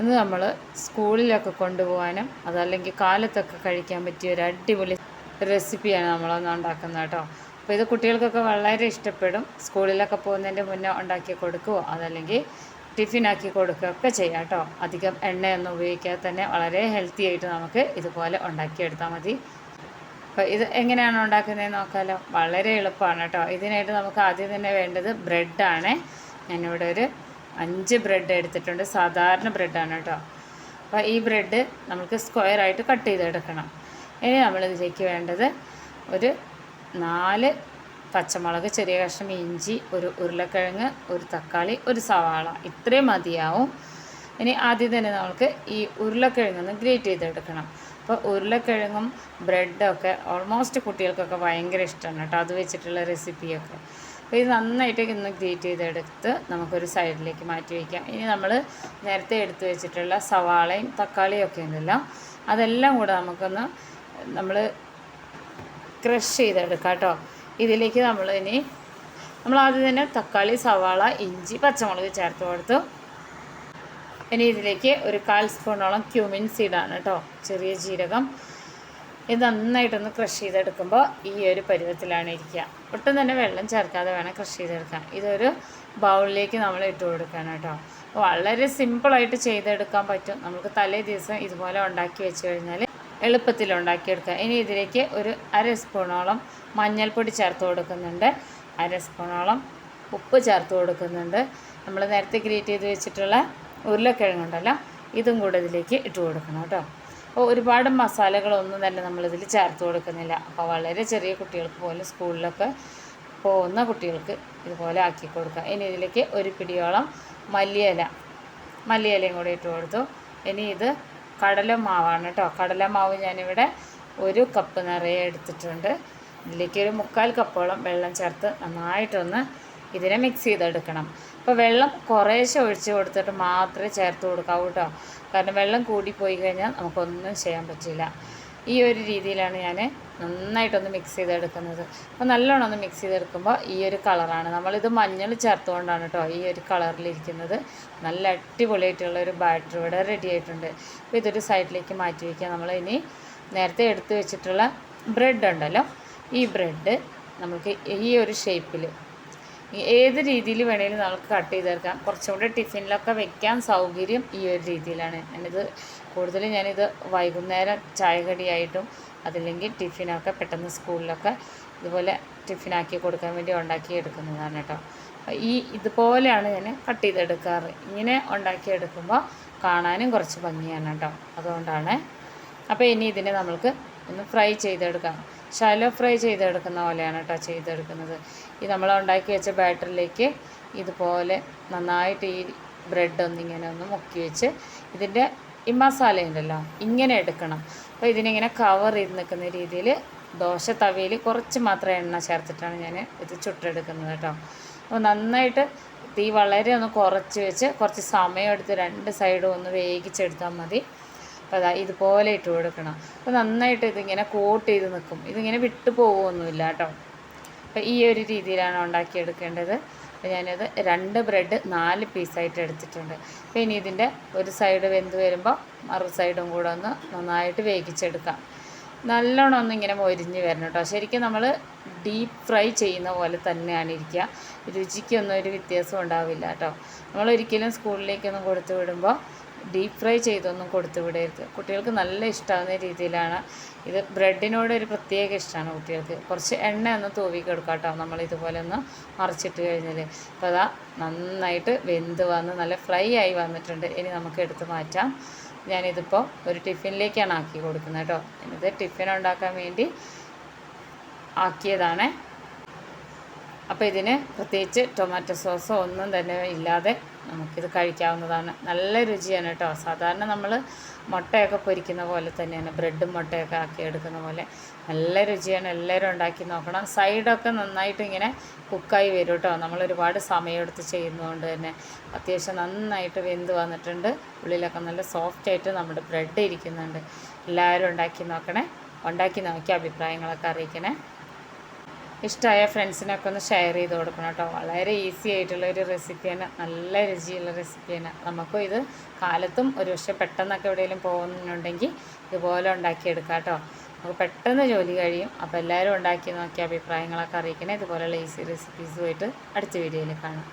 ഇന്ന് നമ്മൾ സ്കൂളിലൊക്കെ കൊണ്ടുപോകാനും അതല്ലെങ്കിൽ കാലത്തൊക്കെ കഴിക്കാൻ പറ്റിയ ഒരു അടിപൊളി റെസിപ്പിയാണ് നമ്മളൊന്ന് ഉണ്ടാക്കുന്നത് കേട്ടോ. അപ്പോൾ ഇത് കുട്ടികൾക്കൊക്കെ വളരെ ഇഷ്ടപ്പെടും. സ്കൂളിലൊക്കെ പോകുന്നതിന്റെ മുന്നേ ഉണ്ടാക്കി കൊടുക്കുകയോ അതല്ലെങ്കിൽ ടിഫിനാക്കി കൊടുക്കുകയൊക്കെ ചെയ്യാം കേട്ടോ. അധികം എണ്ണയൊന്നും ഉപയോഗിക്കാതെ തന്നെ വളരെ ഹെൽത്തി ആയിട്ട് നമുക്ക് ഇതുപോലെ ഉണ്ടാക്കിയെടുത്താൽ മതി. അപ്പോൾ ഇത് എങ്ങനെയാണ് ഉണ്ടാക്കുന്നതെന്ന് നോക്കാമല്ലോ വളരെ എളുപ്പമാണ് കേട്ടോ. ഇതിനായിട്ട് നമുക്ക് ആദ്യം തന്നെ വേണ്ടത് ബ്രെഡാണ് ഞാനിവിടെ ഒരു അഞ്ച് ബ്രെഡ് എടുത്തിട്ടുണ്ട്. സാധാരണ ബ്രെഡാണ് കേട്ടോ. അപ്പോൾ ഈ ബ്രെഡ് നമുക്ക് സ്ക്വയർ ആയിട്ട് കട്ട് ചെയ്തെടുക്കണം. ഇനി നമ്മളിതിലേക്ക് വേണ്ടത് ഒരു നാല് പച്ചമുളക് ചെറിയ കഷ്ണം ഇഞ്ചി ഒരു ഉരുളക്കിഴങ്ങ് ഒരു തക്കാളി ഒരു സവാള. ഇത്രയും മതിയാവും. ഇനി ആദ്യം തന്നെ നമുക്ക് ഈ ഉരുളക്കിഴങ്ങൊന്ന് ഗ്രേറ്റ് ചെയ്തെടുക്കണം. അപ്പോൾ ഉരുളക്കിഴങ്ങും ബ്രെഡൊക്കെ ഓൾമോസ്റ്റ് കുട്ടികൾക്കൊക്കെ ഭയങ്കര ഇഷ്ടമാണ് കേട്ടോ. അത് വെച്ചിട്ടുള്ള റെസിപ്പിയൊക്കെ അപ്പോൾ ഇത് നന്നായിട്ട് ഇന്ന് ഗ്രേറ്റ് ചെയ്തെടുത്ത് നമുക്കൊരു സൈഡിലേക്ക് മാറ്റി വയ്ക്കാം ഇനി നമ്മൾ നേരത്തെ എടുത്തു വെച്ചിട്ടുള്ള സവാളയും തക്കാളിയും ഒക്കെ ഉണ്ടല്ലോ അതെല്ലാം കൂടെ നമുക്കൊന്ന് നമ്മൾ ക്രഷ് ചെയ്തെടുക്കാം കേട്ടോ. ഇതിലേക്ക് നമ്മൾ ഇനി നമ്മൾ ആദ്യം തന്നെ തക്കാളി സവാള ഇഞ്ചി പച്ചമുളക് ചേർത്ത് കൊടുത്തു. ഇനി ഇതിലേക്ക് ഒരു കാൽ സ്പൂണോളം ക്യൂമിൻ സീഡാണ് കേട്ടോ ചെറിയ ജീരകം. ഇത് നന്നായിട്ടൊന്ന് ക്രഷ് ചെയ്തെടുക്കുമ്പോൾ ഈ ഒരു പരുവത്തിലാണ് ഇരിക്കുക. ഒട്ടും തന്നെ വെള്ളം ചേർക്കാതെ വേണം ക്രഷ് ചെയ്തെടുക്കാൻ. ഇതൊരു ബൗളിലേക്ക് നമ്മൾ ഇട്ട് കൊടുക്കണം കേട്ടോ. വളരെ സിമ്പിളായിട്ട് ചെയ്തെടുക്കാൻ പറ്റും. നമുക്ക് തലേ ദിവസം ഇതുപോലെ ഉണ്ടാക്കി വെച്ച് കഴിഞ്ഞാൽ എളുപ്പത്തിൽ ഉണ്ടാക്കിയെടുക്കുക. ഇനി ഇതിലേക്ക് ഒരു അര സ്പൂണോളം മഞ്ഞൾപ്പൊടി ചേർത്ത് കൊടുക്കുന്നുണ്ട്. അര സ്പൂണോളം ഉപ്പ് ചേർത്ത് കൊടുക്കുന്നുണ്ട്. നമ്മൾ നേരത്തെ ഗ്രേറ്റ് ചെയ്ത് വെച്ചിട്ടുള്ള ഉരുളക്കിഴങ്ങുണ്ടല്ലോ ഇതും കൂടെ ഇതിലേക്ക് ഇട്ട് കൊടുക്കണം കേട്ടോ. അപ്പോൾ ഒരുപാട് മസാലകളൊന്നും തന്നെ നമ്മളിതിൽ ചേർത്ത് കൊടുക്കുന്നില്ല. അപ്പോൾ വളരെ ചെറിയ കുട്ടികൾക്ക് പോലും സ്കൂളിലൊക്കെ പോകുന്ന കുട്ടികൾക്ക് ഇതുപോലെ ആക്കി കൊടുക്കുക ഇനി ഇതിലേക്ക് ഒരു പിടിയോളം മല്ലിയില മല്ലിയിലയും കൂടി ഇട്ട് കൊടുത്തു. ഇനി ഇത് കടലമാവാണ് കേട്ടോ കടലമാവ് ഞാനിവിടെ ഒരു കപ്പ് നിറയെ എടുത്തിട്ടുണ്ട്. ഇതിലേക്ക് ഒരു മുക്കാൽ കപ്പോളം വെള്ളം ചേർത്ത് നന്നായിട്ടൊന്ന് ഇതിനെ മിക്സ് ചെയ്തെടുക്കണം. അപ്പോൾ വെള്ളം കുറേശ്ശെ ഒഴിച്ച് കൊടുത്തിട്ട് മാത്രമേ ചേർത്ത് കൊടുക്കാവൂ കേട്ടോ കാരണം വെള്ളം കൂടിപ്പോയി കഴിഞ്ഞാൽ നമുക്കൊന്നും ചെയ്യാൻ പറ്റില്ല. ഈ ഒരു രീതിയിലാണ് ഞാൻ നന്നായിട്ടൊന്ന് മിക്സ് ചെയ്തെടുക്കുന്നത്. അപ്പോൾ നല്ലോണം ഒന്ന് മിക്സ് ചെയ്തെടുക്കുമ്പോൾ ഈ ഒരു കളറാണ് നമ്മളിത് മഞ്ഞൾ ചേർത്തുകൊണ്ടാണ് കേട്ടോ ഈ ഒരു കളറിലിരിക്കുന്നത് നല്ല അടിപൊളിയായിട്ടുള്ള ഒരു ബാറ്റർ ഇവിടെ റെഡി ആയിട്ടുണ്ട്. അപ്പോൾ ഇതൊരു സൈഡിലേക്ക് മാറ്റി വയ്ക്കുക നമ്മൾ ഇനി നേരത്തെ എടുത്തു വെച്ചിട്ടുള്ള ബ്രെഡ് ഉണ്ടല്ലോ? ഈ ബ്രെഡ് നമുക്ക് ഈ ഒരു ഷേപ്പിൽ ഏത് രീതിയിൽ വേണമെങ്കിലും നമുക്ക് കട്ട് ചെയ്തെടുക്കാം കുറച്ചും കൂടെ ടിഫിനിലൊക്കെ വെക്കാൻ സൗകര്യം ഈ ഒരു രീതിയിലാണ്. ഞാനിത് കൂടുതലും ഞാനിത് വൈകുന്നേരം ചായകടിയായിട്ടും അതില്ലെങ്കിൽ ടിഫിനൊക്കെ പെട്ടെന്ന് സ്കൂളിലൊക്കെ ഇതുപോലെ ടിഫിനാക്കി കൊടുക്കാൻ വേണ്ടി ഉണ്ടാക്കി എടുക്കുന്നതാണ് കേട്ടോ. ഈ ഇതുപോലെയാണ് ഞാൻ കട്ട് ചെയ്തെടുക്കാറ് ഇങ്ങനെ ഉണ്ടാക്കിയെടുക്കുമ്പോൾ കാണാനും കുറച്ച് ഭംഗിയാണ് കേട്ടോ. അതുകൊണ്ടാണ്. അപ്പോൾ ഇനി ഇതിനെ നമ്മൾക്ക് ഒന്ന് ഫ്രൈ ചെയ്തെടുക്കാം. ഷാലോ ഫ്രൈ ചെയ്തെടുക്കുന്ന പോലെയാണ് കേട്ടോ ചെയ്തെടുക്കുന്നത്. ഈ നമ്മൾ ഉണ്ടാക്കി വെച്ച ബാറ്ററിലേക്ക് ഇതുപോലെ നന്നായിട്ട് ഈ ബ്രെഡ് ഒന്നിങ്ങനെ ഒന്ന് മുക്കി വെച്ച് ഇതിന്റെ ഈ മസാല ഉണ്ടല്ലോ ഇങ്ങനെ എടുക്കണം. അപ്പോൾ ഇതിനിങ്ങനെ കവർ ചെയ്ത് നിൽക്കുന്ന രീതിയിൽ ദോശ തവയിൽ കുറച്ച് മാത്രം എണ്ണ ചേർത്തിട്ടാണ് ഞാൻ ഇത് ചുട്ടെടുക്കുന്നത് കേട്ടോ. അപ്പോൾ നന്നായിട്ട് തീ വളരെ ഒന്ന് കുറച്ച് വെച്ച് കുറച്ച് സമയം എടുത്ത് രണ്ട് സൈഡും ഒന്ന് വേവിച്ചെടുത്താൽ മതി. അപ്പോൾ അതാ ഇതുപോലെ ഇട്ട് കൊടുക്കണം. അപ്പോൾ നന്നായിട്ട് ഇതിങ്ങനെ കോട്ട് ചെയ്ത് നിൽക്കും ഇതിങ്ങനെ വിട്ടു പോകുമൊന്നുമില്ല കേട്ടോ. അപ്പോൾ ഈ ഒരു രീതിയിലാണ് ഉണ്ടാക്കിയെടുക്കേണ്ടത്. അപ്പോൾ ഞാനത് രണ്ട് ബ്രെഡ് നാല് പീസായിട്ട് എടുത്തിട്ടുണ്ട്. അപ്പോൾ ഇനി ഇതിന്റെ ഒരു സൈഡ് വെന്ത് വരുമ്പോൾ മറു സൈഡും കൂടെ ഒന്ന് നന്നായിട്ട് വേവിച്ചെടുക്കാം. നല്ലോണം ഒന്ന് ഇങ്ങനെ മൊരിഞ്ഞ് വരണം കേട്ടോ. ശരിക്കും നമ്മൾ ഡീപ്പ് ഫ്രൈ ചെയ്യുന്ന പോലെ തന്നെയാണ് ഇരിക്കുക. രുചിക്കൊന്നും ഒരു വ്യത്യാസം ഉണ്ടാവില്ല കേട്ടോ. നമ്മൾ ഒരിക്കലും സ്കൂളിലേക്കൊന്നും കൊടുത്തു വിടുമ്പോൾ ഡീപ്പ് ഫ്രൈ ചെയ്തൊന്നും കൊടുത്തു വിടരുത് കുട്ടികൾക്ക് നല്ല ഇഷ്ടമാകുന്ന രീതിയിലാണ്. ഇത് ബ്രെഡിനോട് ഒരു പ്രത്യേക ഇഷ്ടമാണ് കുട്ടികൾക്ക്. കുറച്ച് എണ്ണ ഒന്ന് തൂവി കൊടുക്കാം കേട്ടോ നമ്മൾ ഇതുപോലെ ഒന്ന് മറിച്ചിട്ട് കഴിഞ്ഞാൽ അപ്പോൾ അതാ നന്നായിട്ട് വെന്ത് വന്ന് നല്ല ഫ്രൈ ആയി വന്നിട്ടുണ്ട്. ഇനി നമുക്ക് എടുത്ത് മാറ്റാം. ഞാനിതിപ്പോൾ ഒരു ടിഫിനിലേക്കാണ് ആക്കി കൊടുക്കുന്നത് കേട്ടോ. ഇത് ടിഫിൻ ഉണ്ടാക്കാൻ വേണ്ടി ആക്കിയതാണ്. അപ്പോൾ ഇതിന് പ്രത്യേകിച്ച് ടൊമാറ്റോ സോസോ ഒന്നും തന്നെ ഇല്ലാതെ നമുക്കിത് കഴിക്കാവുന്നതാണ്. നല്ല രുചിയാണ് കേട്ടോ. സാധാരണ നമ്മൾ മുട്ടയൊക്കെ പൊരിക്കുന്ന പോലെ തന്നെയാണ്. ബ്രെഡും മുട്ടയൊക്കെ ആക്കി എടുക്കുന്ന പോലെ. നല്ല രുചിയാണ്. എല്ലാവരും ഉണ്ടാക്കി നോക്കണം. സൈഡൊക്കെ നന്നായിട്ട് ഇങ്ങനെ കുക്കായി വരും കേട്ടോ. നമ്മൾ ഒരുപാട് സമയമെടുത്ത് ചെയ്യുന്നതുകൊണ്ട് തന്നെ. അത്യാവശ്യം നന്നായിട്ട് വെന്ത് വന്നിട്ടുണ്ട്. ഉള്ളിലൊക്കെ നല്ല സോഫ്റ്റ് ആയിട്ട് നമ്മുടെ ബ്രെഡ് ഇരിക്കുന്നുണ്ട്. എല്ലാവരും ഉണ്ടാക്കി നോക്കണേ. ഉണ്ടാക്കി നോക്കി അഭിപ്രായങ്ങളൊക്കെ അറിയിക്കണേ. ഇഷ്ടമായ ഫ്രണ്ട്സിനൊക്കെ ഒന്ന് ഷെയർ ചെയ്ത് കൊടുക്കണം കേട്ടോ. വളരെ ഈസി ആയിട്ടുള്ള ഒരു റെസിപ്പിയാണ് നല്ല രുചിയുള്ള റെസിപ്പിയാണ് നമുക്കും ഇത് കാലത്തും ഒരു പക്ഷേ പെട്ടെന്നൊക്കെ എവിടെയെങ്കിലും പോകുന്നുണ്ടെങ്കിൽ ഇതുപോലെ ഉണ്ടാക്കിയെടുക്കാം കേട്ടോ. നമുക്ക് പെട്ടെന്ന് ജോലി കഴിയും. അപ്പോൾ എല്ലാവരും ഉണ്ടാക്കി നോക്കിയ അഭിപ്രായങ്ങളൊക്കെ അറിയിക്കണേ. ഇതുപോലെയുള്ള ഈസി റെസിപ്പീസുമായിട്ട് അടുത്ത വീഡിയോയിൽ കാണാം.